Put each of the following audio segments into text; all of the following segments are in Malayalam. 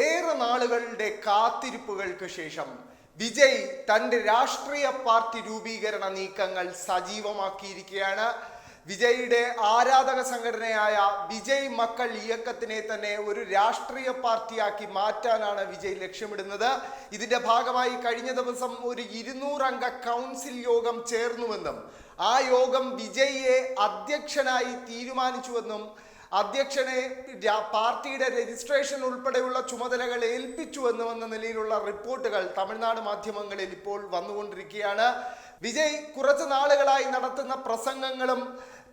ഏറെ നാളുകളുടെ കാത്തിരിപ്പുകൾക്ക് ശേഷം വിജയ് തന്റെ രാഷ്ട്രീയ പാർട്ടി രൂപീകരണ നീക്കങ്ങൾ സജീവമാക്കിയിരിക്കുകയാണ്. വിജയുടെ ആരാധക സംഘടനയായ വിജയ് മക്കൾ ഇയക്കത്തിനെ തന്നെ ഒരു രാഷ്ട്രീയ പാർട്ടിയാക്കി മാറ്റാനാണ് വിജയ് ലക്ഷ്യമിടുന്നത്. ഇതിന്റെ ഭാഗമായി കഴിഞ്ഞ ദിവസം ഒരു ഇരുന്നൂറംഗ കൗൺസിൽ യോഗം ചേർന്നുവെന്നും ആ യോഗം വിജയിയെ അധ്യക്ഷനായി തീരുമാനിച്ചുവെന്നും അധ്യക്ഷനെ പാർട്ടിയുടെ രജിസ്ട്രേഷൻ ഉൾപ്പെടെയുള്ള ചുമതലകൾ ഏൽപ്പിച്ചുവെന്നും എന്ന നിലയിലുള്ള റിപ്പോർട്ടുകൾ തമിഴ്നാട് മാധ്യമങ്ങളിൽ ഇപ്പോൾ വന്നുകൊണ്ടിരിക്കുകയാണ്. വിജയ് കുറച്ച് നാളുകളായി നടത്തുന്ന പ്രസംഗങ്ങളും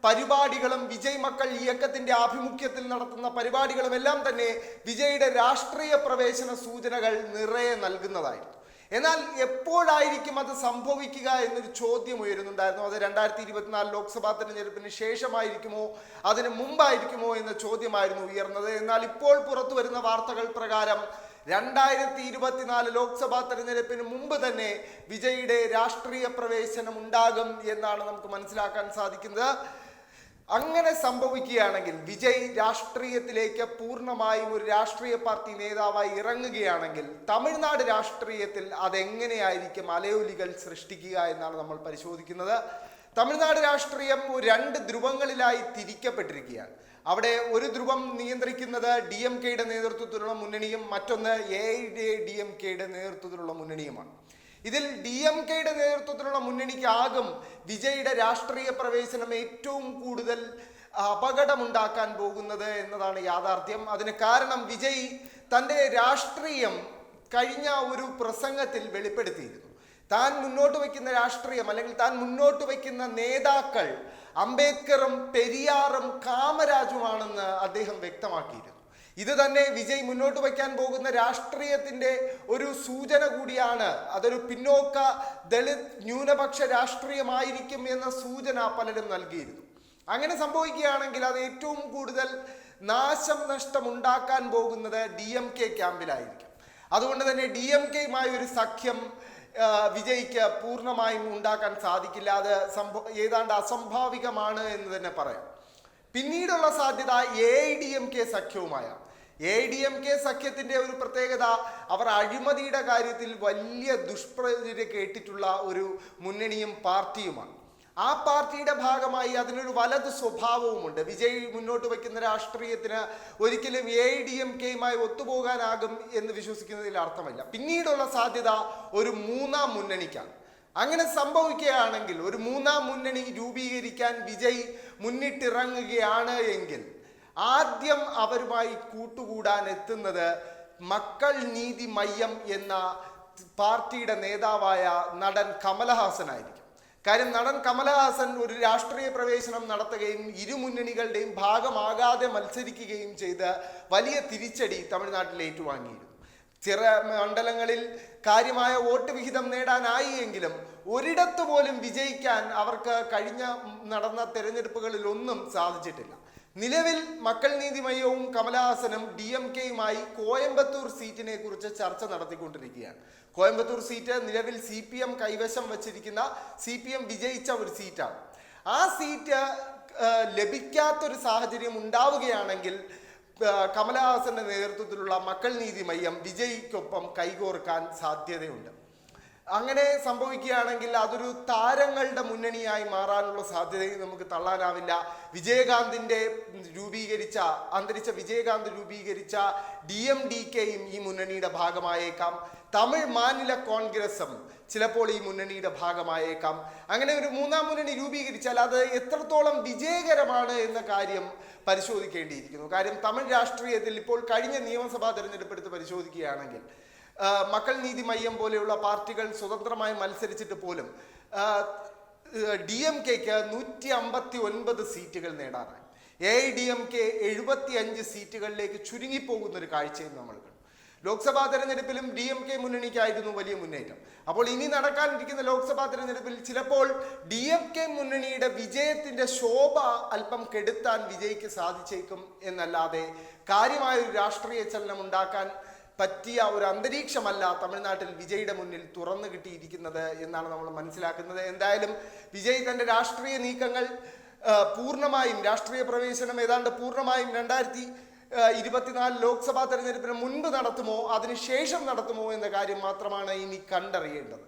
പരിപാടികളും വിജയ് മക്കൾ ഇയക്കത്തിന്റെ ആഭിമുഖ്യത്തിൽ നടത്തുന്ന പരിപാടികളും എല്ലാം തന്നെ വിജയുടെ രാഷ്ട്രീയ പ്രവേശന സൂചനകൾ നിറയെ നൽകുന്നതായിരുന്നു. എന്നാൽ എപ്പോഴായിരിക്കും അത് സംഭവിക്കുക എന്നൊരു ചോദ്യം ഉയരുന്നുണ്ടായിരുന്നു. അത് രണ്ടായിരത്തി ഇരുപത്തിനാല് ലോക്സഭാ തെരഞ്ഞെടുപ്പിന് ശേഷമായിരിക്കുമോ അതിന് മുമ്പായിരിക്കുമോ എന്ന ചോദ്യമായിരുന്നു ഉയർന്നത്. എന്നാൽ ഇപ്പോൾ പുറത്തു വരുന്ന വാർത്തകൾ പ്രകാരം രണ്ടായിരത്തി ഇരുപത്തിനാല് ലോക്സഭാ തെരഞ്ഞെടുപ്പിന് മുമ്പ് തന്നെ വിജയുടെ രാഷ്ട്രീയ പ്രവേശനം ഉണ്ടാകും എന്നാണ് നമുക്ക് മനസ്സിലാക്കാൻ സാധിക്കുന്നത്. അങ്ങനെ സംഭവിക്കുകയാണെങ്കിൽ വിജയ് രാഷ്ട്രീയത്തിലേക്ക് പൂർണമായും ഒരു രാഷ്ട്രീയ പാർട്ടി നേതാവായി ഇറങ്ങുകയാണെങ്കിൽ തമിഴ്നാട് രാഷ്ട്രീയത്തിൽ അതെങ്ങനെയായിരിക്കും അലയൊലികൾ സൃഷ്ടിക്കുക എന്നാണ് നമ്മൾ പരിശോധിക്കുന്നത്. തമിഴ്നാട് രാഷ്ട്രീയം രണ്ട് ധ്രുവങ്ങളിലായി തിരിക്കപ്പെട്ടിരിക്കുകയാണ്. അവിടെ ഒരു ധ്രുവം നിയന്ത്രിക്കുന്നത് ഡി എം കെയുടെ നേതൃത്വത്തിലുള്ള മുന്നണിയും മറ്റൊന്ന് എ ഐ ഡി എം കെയുടെ നേതൃത്വത്തിലുള്ള മുന്നണിയുമാണ്. ഇതിൽ ഡി എം കെയുടെ നേതൃത്വത്തിലുള്ള മുന്നണിക്കാകും വിജയുടെ രാഷ്ട്രീയ പ്രവേശനം ഏറ്റവും കൂടുതൽ അപകടമുണ്ടാക്കാൻ പോകുന്നത് എന്നതാണ് യാഥാർത്ഥ്യം. അതിന് കാരണം വിജയ് തന്റെ രാഷ്ട്രീയം കഴിഞ്ഞ ഒരു പ്രസംഗത്തിൽ വെളിപ്പെടുത്തിയിരുന്നു. താൻ മുന്നോട്ട് വയ്ക്കുന്ന രാഷ്ട്രീയം അല്ലെങ്കിൽ താൻ മുന്നോട്ട് വയ്ക്കുന്ന നേതാക്കൾ അംബേദ്കറും പെരിയാറും കാമരാജുമാണെന്ന് അദ്ദേഹം വ്യക്തമാക്കിയിരുന്നു. ഇത് തന്നെ വിജയ് മുന്നോട്ട് വയ്ക്കാൻ പോകുന്ന രാഷ്ട്രീയത്തിന്റെ ഒരു സൂചന കൂടിയാണ്. അതൊരു പിന്നോക്ക ദളിത് ന്യൂനപക്ഷ രാഷ്ട്രീയമായിരിക്കും എന്ന സൂചന പലരും നൽകിയിരുന്നു. അങ്ങനെ സംഭവിക്കുകയാണെങ്കിൽ അത് ഏറ്റവും കൂടുതൽ നാശം നഷ്ടം ഉണ്ടാക്കാൻ പോകുന്നത് ഡി എം കെ ക്യാമ്പിലായിരിക്കും. അതുകൊണ്ട് തന്നെ ഡി എം കെയുമായി ഒരു സഖ്യം വിജയ്ക്ക് പൂർണമായും ഉണ്ടാക്കാൻ സാധിക്കില്ല. അത് സംഭവ ഏതാണ്ട് അസംഭാവികമാണ് എന്ന് തന്നെ പറയാം. പിന്നീടുള്ള സാധ്യത A I D M K സഖ്യവുമായാണ്. എ ഡി എം കെ സഖ്യത്തിന്റെ ഒരു പ്രത്യേകത അവർ അഴിമതിയുടെ കാര്യത്തിൽ വലിയ ദുഷ്പ്രചര്യ കേട്ടിട്ടുള്ള ഒരു മുന്നണിയും പാർട്ടിയുമാണ്. ആ പാർട്ടിയുടെ ഭാഗമായി അതിനൊരു വലത് സ്വഭാവവുമുണ്ട്. വിജയ് മുന്നോട്ട് വയ്ക്കുന്ന രാഷ്ട്രീയത്തിന് ഒരിക്കലും എ ഡി എം കെയുമായി ഒത്തുപോകാനാകും എന്ന് വിശ്വസിക്കുന്നതിൽ അർത്ഥമില്ല. പിന്നീടുള്ള സാധ്യത ഒരു മൂന്നാം മുന്നണിക്കാണ്. അങ്ങനെ സംഭവിക്കുകയാണെങ്കിൽ ഒരു മൂന്നാം മുന്നണി രൂപീകരിക്കാൻ വിജയ് മുന്നിട്ടിറങ്ങുകയാണ് എങ്കിൽ ആദ്യം അവരുമായി കൂട്ടുകൂടാൻ എത്തുന്നത് മക്കൾ നീതി മയ്യം എന്ന പാർട്ടിയുടെ നേതാവായ നടൻ കമലഹാസനായിരിക്കും. കാര്യം നടൻ കമലഹാസൻ ഒരു രാഷ്ട്രീയ പ്രവേശനം നടത്തുകയും ഇരുമുന്നണികളുടെയും ഭാഗമാകാതെ മത്സരിക്കുകയും ചെയ്ത് വലിയ തിരിച്ചടി തമിഴ്നാട്ടിൽ ഏറ്റുവാങ്ങിയിരുന്നു. ചില മണ്ഡലങ്ങളിൽ കാര്യമായ വോട്ട് വിഹിതം നേടാനായി എങ്കിലും ഒരിടത്ത് പോലും വിജയിക്കാൻ അവർക്ക് കഴിഞ്ഞ നടന്ന തെരഞ്ഞെടുപ്പുകളിൽ ഒന്നും സാധിച്ചിട്ടില്ല. നിലവിൽ മക്കൾ നീതി മയ്യവും കമലഹാസനും ഡി എം കെയുമായി കോയമ്പത്തൂർ സീറ്റിനെ കുറിച്ച് ചർച്ച നടത്തിക്കൊണ്ടിരിക്കുകയാണ്. കോയമ്പത്തൂർ സീറ്റ് നിലവിൽ സി പി എം കൈവശം വച്ചിരിക്കുന്ന സി പി എം വിജയിച്ച ഒരു സീറ്റാണ്. ആ സീറ്റ് ലഭിക്കാത്തൊരു സാഹചര്യം ഉണ്ടാവുകയാണെങ്കിൽ കമലഹാസന്റെ നേതൃത്വത്തിലുള്ള മക്കൾ നീതി മയ്യം വിജയ്ക്കൊപ്പം കൈകോർക്കാൻ സാധ്യതയുണ്ട്. അങ്ങനെ സംഭവിക്കുകയാണെങ്കിൽ അതൊരു താരങ്ങളുടെ മുന്നണിയായി മാറാനുള്ള സാധ്യതയും നമുക്ക് തള്ളാനാവില്ല. വിജയകാന്തിന്റെ രൂപീകരിച്ച അന്തരിച്ച വിജയകാന്ത് രൂപീകരിച്ച ഡി എം ഡി കെയും ഈ മുന്നണിയുടെ ഭാഗമായേക്കാം. തമിഴ് മാനില കോൺഗ്രസും ചിലപ്പോൾ ഈ മുന്നണിയുടെ ഭാഗമായേക്കാം. അങ്ങനെ ഒരു മൂന്നാം മുന്നണി രൂപീകരിച്ചാൽ അത് എത്രത്തോളം വിജയകരമാണ് എന്ന കാര്യം പരിശോധിക്കേണ്ടിയിരിക്കുന്നു. കാര്യം തമിഴ് രാഷ്ട്രീയത്തിൽ ഇപ്പോൾ കഴിഞ്ഞ നിയമസഭാ തെരഞ്ഞെടുപ്പെടുത്ത് പരിശോധിക്കുകയാണെങ്കിൽ ആ, മക്കൾ നീതി മയ്യം പോലെയുള്ള പാർട്ടികൾ സ്വതന്ത്രമായി മത്സരിച്ചിട്ട് പോലും ഡി എം കെക്ക് നൂറ്റി അമ്പത്തി ഒൻപത് സീറ്റുകൾ നേടാനായി A I D M K എഴുപത്തി അഞ്ച് സീറ്റുകളിലേക്ക് ചുരുങ്ങിപ്പോകുന്ന ഒരു കാഴ്ചയും നമ്മൾ കണ്ടു. ലോക്സഭാ തെരഞ്ഞെടുപ്പിലും ഡി എം കെ മുന്നണിക്കായിരുന്നു വലിയ മുന്നേറ്റം. അപ്പോൾ ഇനി നടക്കാനിരിക്കുന്ന ലോക്സഭാ തെരഞ്ഞെടുപ്പിൽ ചിലപ്പോൾ ഡി എം കെ മുന്നണിയുടെ വിജയത്തിന്റെ ശോഭ അല്പം കെടുത്താൻ വിജയിക്ക് സാധിച്ചേക്കും എന്നല്ലാതെ കാര്യമായ ഒരു രാഷ്ട്രീയ ചലനം ഉണ്ടാക്കാൻ പറ്റിയ ഒരു അന്തരീക്ഷമല്ല തമിഴ്നാട്ടിൽ വിജയുടെ മുന്നിൽ തുറന്നു കിട്ടിയിരിക്കുന്നത് എന്നാണ് നമ്മൾ മനസ്സിലാക്കുന്നത്. എന്തായാലും വിജയ് തന്റെ രാഷ്ട്രീയ നീക്കങ്ങൾ പൂർണമായും രാഷ്ട്രീയ പ്രവേശനം ഏതാണ്ട് പൂർണമായും രണ്ടായിരത്തി ഇരുപത്തിനാല് ലോക്സഭാ തെരഞ്ഞെടുപ്പിന് മുൻപ് നടത്തുമോ അതിനുശേഷം നടത്തുമോ എന്ന കാര്യം മാത്രമാണ് ഇനി കണ്ടറിയേണ്ടത്.